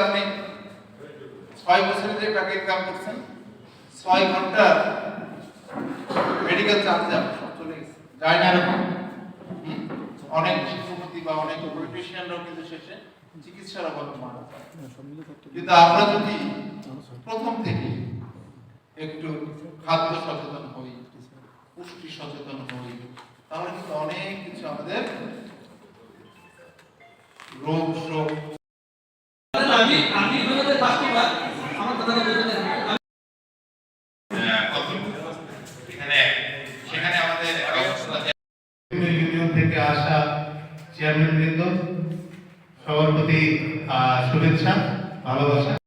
আপনি ছয় বছরে যে টাকা ইনকাম করছেন, ছয় ঘণ্টা মেডিকেল চার্জে চলে যায় না এরকম অনেক শিল্পপতি বা অনেক কিন্তু শেষে চিকিৎসার অভাবে মারা যায়। কিন্তু আমরা যদি প্রথম থেকে একটু খাদ্য সচেতন হই, পুষ্টি সচেতন হই, তাহলে কিন্তু অনেক কিছু আমাদের রোগ আমার কথাটা ইউনিয়ন থেকে আসা চেয়ারম্যান বৃন্দ সবার প্রতি শুভেচ্ছা ভালোবাসা